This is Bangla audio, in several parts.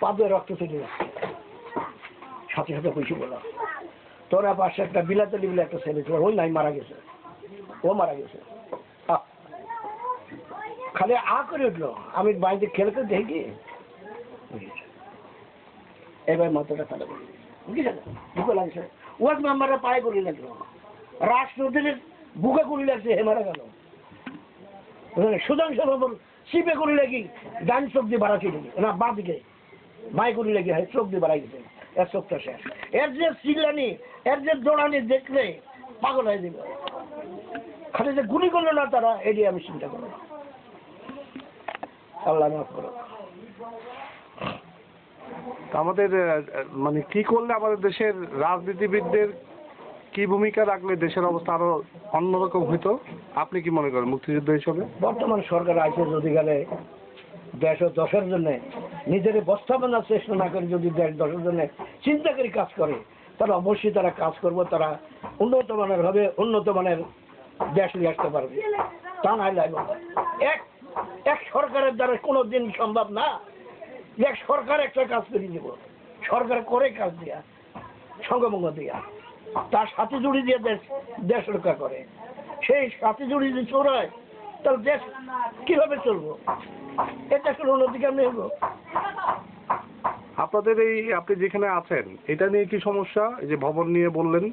পাবে রক্ত চলে সাথে সাথে কইছি বললাম তোরা পাশে একটা বিলাতে বলে একটা ছেলে ছিল, ওই নাই মারা গেছে। ও মারা গেছে। খালি আ করে উঠল। আমি বাড়িতে খেলতে দেখি। এবার মাথাটা ফেলে বুঝেছে বুকে লাগছে। ওয়াজ মেম্বাররা পায়ে গুলি লাগল। রাষ্ট্রপতির বুকে গুলি লাগছে হে মারা গেল। সুধাংশ বাবুর শিপে গুলি লাগি, ডান চোখ দিয়ে বাড়া ছিল না, বাঁ দিকে। মাই গুলি লাগি, হয়, চোখ দিয়ে বাড়াই গেছে এর চোখটা শেষ। এর যে চিল্লানি, এর যে দৌড়ানি দেখলে পাগল হয়ে দিল খালি যে গুলি করল না তারা এটি আমি চিন্তা করলাম। আল্লাহ মাফ করো আমাদের মানে কি করলে আমাদের দেশের রাজনীতিবিদদের কি ভূমিকা রাখলে দেশের অবস্থা আরও অন্যরকম হইতো? আপনি কি মনে করেন মুক্তিযুদ্ধ হিসেবে? বর্তমান সরকার আছে যদি গেলে দেশ ও দশের জন্য নিজের বস্তাবনার চেষ্টা না করে যদি দেশ দশের জন্য চিন্তা করে কাজ করে, তাহলে অবশ্যই তারা কাজ করব, তারা উন্নত মানের হবে উন্নত মানের দেশ নিয়ে আসতে পারবে। তা নাই লাগবে এক এক সরকারের দ্বারা কোনো দিন সম্ভব না এক সরকার একটা কাজ করে দিব সরকার করে কাজ দিয়া সঙ্গভঙ্গ দিয়া। তার সাথে জুড়ি দিয়ে দেশ দেশ রক্ষা করে। সেই সাথে জুড়ি যদি চোরায় তাহলে দেশ কীভাবে চলবো? এটা কোনো কেমনি হব আপনাদের এই আপনি যেখানে আছেন এটা নিয়ে কি সমস্যা? এই যে ভবন নিয়ে বললেন।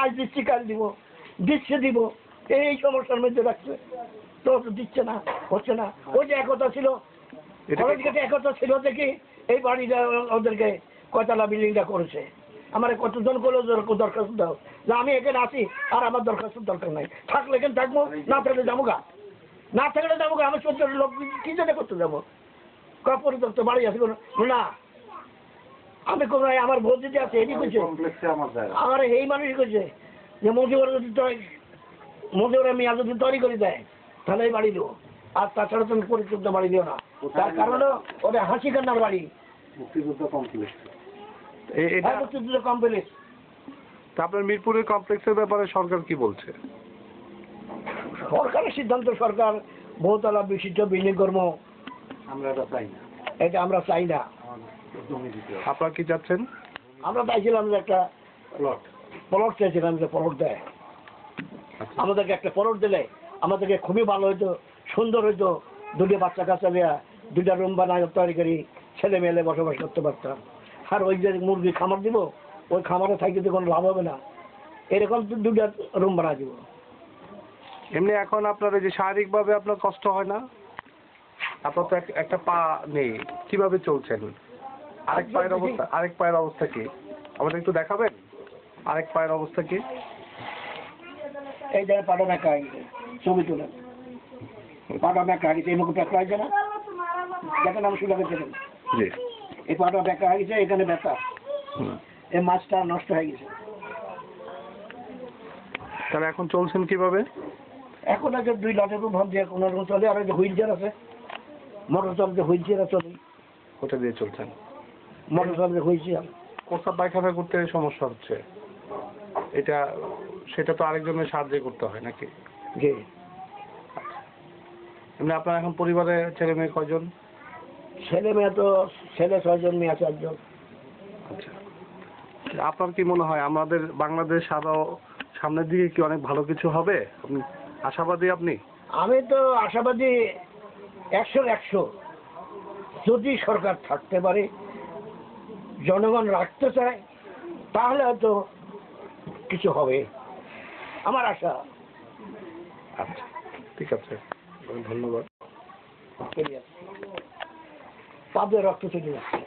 আজ দিচ্ছি কাল দিব দিচ্ছে দিব এই সমস্যার মধ্যে রাখছে। তো দিচ্ছে না হচ্ছে না। ওই যে একতা ছিল কলেজ গেটে একতা ছিল দেখি এই বাড়িটা ওদেরকে কয়তলা বিল্ডিংটা করেছে। আমার কতজন করল দর- দরখাস্ত দাও। যে আমি এখানে আসি আর আমার দরখাস্ত দরকার নাই। থাকলে এখানে থাকব না থাকলে যাব গা। না থাকলে যাব গা আমি চোদ্দ লোক কি জন্য করতে যাব? পরিদপ্তর বাড়ি কোনো? না। আমি কোনো আমার ভোট দিতে আছে এটি করছে আমার এই মানুষ করছে যে মজুর যদি মজুরে মিয়া যদি তৈরি করে দেয় তাহলে এই বাড়ি দেবো। আর তাছাড়া তুমি পরিশুদ্ধ বাড়ি দিও না। তার কারণ ওটা হাসি কান্নার বাড়ি। মুক্তিযুদ্ধ কমপ্লেক্স তা আপনার মিরপুরের কমপ্লেক্সের ব্যাপারে সরকার কি বলছে? সরকারের সিদ্ধান্ত সরকার বহুতলা বিশিষ্ট বিল্ডিং কর্ম। আমরা এটা চাই না। এটা আমরা চাই না। আপনারা কি চাচ্ছেন? আমরা চাইছিলাম যে একটা প্লট পলট চাইছিলাম যে পলট দেয়। আচ্ছা। আমাদেরকে একটা পলট দিলে আমাদেরকে খুবই ভালো হতো সুন্দর হতো দুটো বাচ্চা কাচ্চা দেওয়া দুটা রুম বানায় তৈরি করি ছেলে মেলে বসবাস করতে পারতাম। আর ওই যে মুরগি খামার দিব ওই খামারে থাকতে তো কোনো লাভ হবে না। এরকম তো দুটা রুম বানা দিব। এমনি এখন আপনার ওই যে শারীরিকভাবে আপনার কষ্ট হয় না? আপনার তো এক- একটা পা নেই। কীভাবে চলছেন? আরেক পায়ের অবস্থা আরেক পায়ের অবস্থা কি? আমাদের একটু দেখাবেন? আরেক পায়ের অবস্থা কি? এই জায়গায় পাটা ব্যাখ্যা ছবি তুলে। পাটা হয়ে এই মুখে ব্যাখ্যা হয়েছে না? দেখেন আমি শুনে গেছে জি। এই পাটা ব্যাখ্যা হয়ে গেছে এখানে ব্যথা এই মাছটা নষ্ট হয়ে গেছে। তাহলে এখন চলছেন কীভাবে? এখন আগে দুই লাখের উপর ভাব দিয়ে কোনো রকম চলে আর যে হুইল চেয়ার আছে। মোটর চালতে হুইল চেয়ার চলে কোথা দিয়ে চলছেন। মোটর চালতে হুইল চেয়ার। প্রস্তাব পায়খানা করতে সমস্যা হচ্ছে। এটা সেটা তো আরেকজনের সাহায্য করতে হয় নাকি? জি। এমনি আপনার এখন পরিবারে ছেলে মেয়ে কয়জন? ছেলে মেয়ে তো ছেলে ছয়জন মেয়ে চারজন। আচ্ছা। আপনার কি মনে হয় আমাদের বাংলাদেশ আরও সামনের দিকে কি অনেক ভালো কিছু হবে? আপনি আশাবাদী আপনি? আমি তো আশাবাদী একশো একশো। যদি সরকার থাকতে পারে জনগণ রাখতে চায় তাহলে হয়তো কিছু হবে। আমার আশা। আচ্ছা ঠিক আছে। ধন্যবাদ। পাবে রক্ত চলে যাচ্ছে।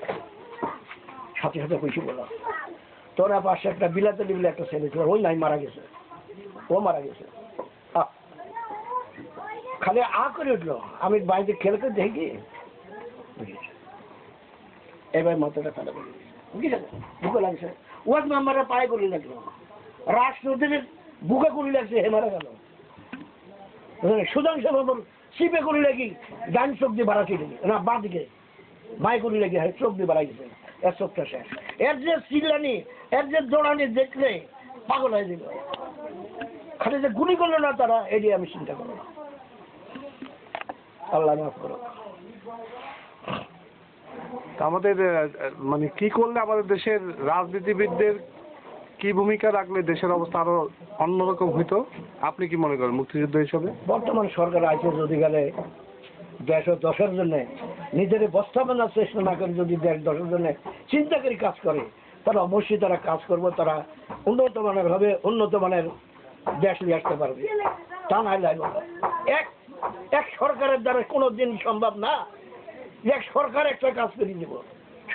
সাথে সাথে কইছি বললাম, তোরা পাশে একটা বিলাতে বলে একটা ছেলে ছিল, ওই নাই মারা গেছে। ও মারা গেছে। খালি আ করে উঠল। আমি বাড়িতে খেলতে দেখি। এবার মাথাটা ফেলে বলি বুঝেছে? বুকে লাগছে। ওয়াজ মেম্বারের পায়ে গুলি লাগল। রাষ্ট্রপতির বুকে গুলি লাগছে, হে মারা গেল। সুধাংশ বাবুর শিপে গুলি লাগি, ডান চোখ দিয়ে বাড়া চলে না, বাঁ দিকে। মাই গুলি লাগি হয় চোখ দিয়ে বাড়া গেছে এর চোখটা শেষ এর যে চিল্লানি এর যে দৌড়ানি দেখলে পাগল হয়ে দিল খালি যে গুলি করল না তারা এটি আমি চিন্তা করলাম। আল্লাহ মাফ করো আমাদের মানে কি করলে আমাদের দেশের রাজনীতিবিদদের কি ভূমিকা রাখলে দেশের অবস্থা আরও অন্যরকম হইতো? আপনি কি মনে করেন মুক্তিযুদ্ধ হিসাবে? বর্তমান সরকার আছে যদি গেলে দেশ ও দশের জন্য নিজের বস্তা চেষ্টা না করে যদি দেশ দশের জন্য চিন্তা করে কাজ করে তারা অবশ্যই তারা কাজ করবে, তারা উন্নত মানের হবে, উন্নত মানের দেশ নিয়ে আসতে পারবে। তা না এক এক সরকারের দ্বারা কোনো দিন সম্ভব না এক সরকার একটা কাজ করে দিব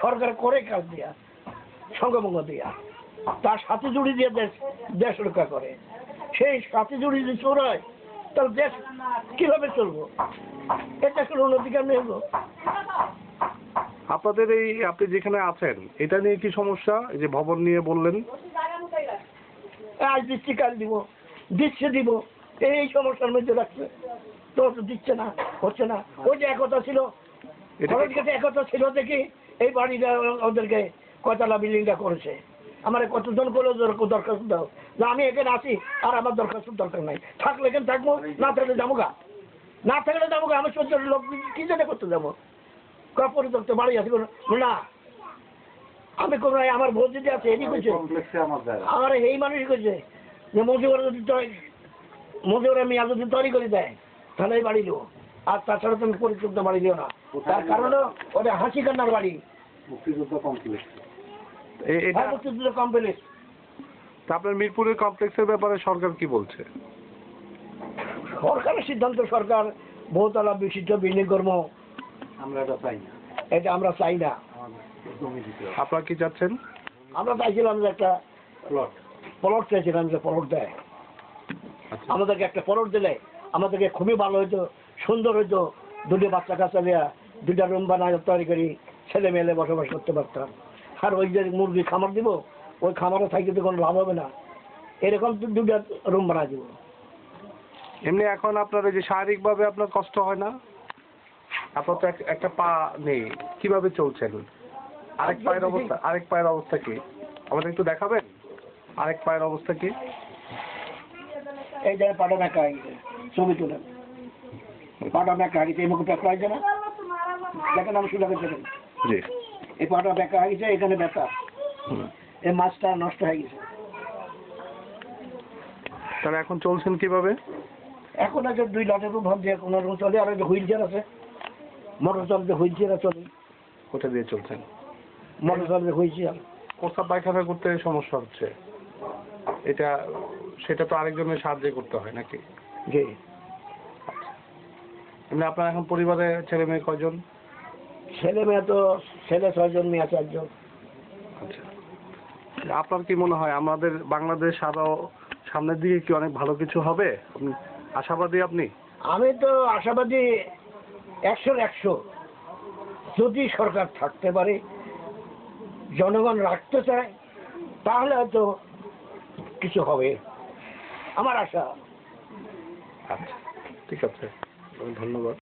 সরকার করে কাজ দিয়া, সঙ্গভঙ্গ দিয়া। তার সাথে জুড়ি দিয়ে দেশ দেশ রক্ষা করে। সেই সাথে জুড়ি যদি চোর হয় তাহলে দেশ কীভাবে চলবো? এটা কোনো অধিকার নেই গো। আপনাদের এই আপনি যেখানে আছেন এটা নিয়ে কি সমস্যা? এই যে ভবন নিয়ে বললেন। আজ দিচ্ছি কাল দিব দিচ্ছে দিব এই সমস্যার মধ্যে রাখছে। তো দিচ্ছে না হচ্ছে না। ওই যে একতা ছিল খরচ একতা ছিল দেখি এই বাড়িটা ওদেরকে কয়তলা বিল্ডিংটা করেছে। আমার কতজন করল দরখাস্ত দাও? না আমি এখানে আছি আর আমার দরখাস্ত দরকার নাই। থাকলে এখানে থাকব না থাকলে যাব গা। না থাকলে যাব গা আমি সহ্য লোক কি জন্য করতে যাব? কাপড় পরিত্যক্ত বাড়ি কোনো না আমি কোনো আমার ভোট দিতে আছে এদিকে কইছে কমপ্লেক্সে আমার এই মানুষ কইছে যে মজুর যদি মজুর মিয়া যদি তৈরি করে দেয় তাহলে এই বাড়ি দেবো আর তাছাড়া তুমি পরিত্যক্ত বাড়ি দিও না। তার কারণ ওটা হাসি কান্নার বাড়ি। মুক্তিযুদ্ধ কমপ্লেক্স এ- এটা কমপ্লেক্স তা আপনার মিরপুরের কমপ্লেক্সের ব্যাপারে সরকার কি বলছে? সরকারের সিদ্ধান্ত সরকার বহুতলা বিশিষ্ট বিল্ডিং কর্ম আমরা এটা চাই না। এটা আমরা চাই না। আপনারা কি চাচ্ছেন? আমরা চাইছিলাম যে একটা প্লট প্লট চাইছিলাম যে প্লট দেয়। আচ্ছা। আমাদেরকে একটা প্লট দিলে আমাদেরকে খুবই ভালো হইতো সুন্দর হইতো। দুটো বাচ্চা কাচ্চা দেওয়া দুটা রুম বানায় তৈরি করি ছেলে মেলে বসবাস করতে পারতাম। আর ওই যে মুরগি খামার দিব ওই খামারে থাকতে তো কোনো লাভ হবে না। এরকম দুটা রুম বানায় দিব। এমনি এখন আপনার এই যে শারীরিকভাবে আপনার কষ্ট হয় না? আপনার তো এক- একটা পা নেই। কীভাবে চলছেন আরেক পায়ের অবস্থা আরেক পায়ের অবস্থা কি? আমাদের একটু দেখাবেন? আরেক পায়ের অবস্থা কি? এই জায়গায় পাটা মেকা ছবি তুলেন পাটা হয়ে এই মুখে হয়েছে না? দেখেন আমি সুযোগ দেখেন জি। এই পাটা বেঁকা হয়ে গেছে এখানে ব্যথা হুম। এই মাছটা নষ্ট হয়ে গেছে। তাহলে এখন চলছেন কীভাবে? এখন আছে দুই লটের উপর ভাব দিয়ে কোনো রকম চলে আর ওই যে হুইল চেয়ার আছে। মোটর চলছে হুইল চেয়ার চলে। কোথা দিয়ে চলছেন? মোটর চলছে হুইল চেয়ার। প্রস্তাব পায়খানা করতে সমস্যা হচ্ছে? এটা সেটা তো আরেকজনের সাহায্য করতে হয় নাকি? জি। এমনি আপনার এখন পরিবারে ছেলে মেয়ে কয়জন? ছেলে মেয়ে তো ছেলে ছয়জন মেয়ে চারজন আচ্ছা। আপনার কি মনে হয় আমাদের বাংলাদেশ আরও সামনের দিকে কি অনেক ভালো কিছু হবে? আশাবাদী আপনি? আমি তো আশাবাদী একশোর একশো। যদি সরকার থাকতে পারে জনগণ রাখতে চায় তাহলে হয়তো কিছু হবে। আমার আশা। আচ্ছা ঠিক আছে। ধন্যবাদ।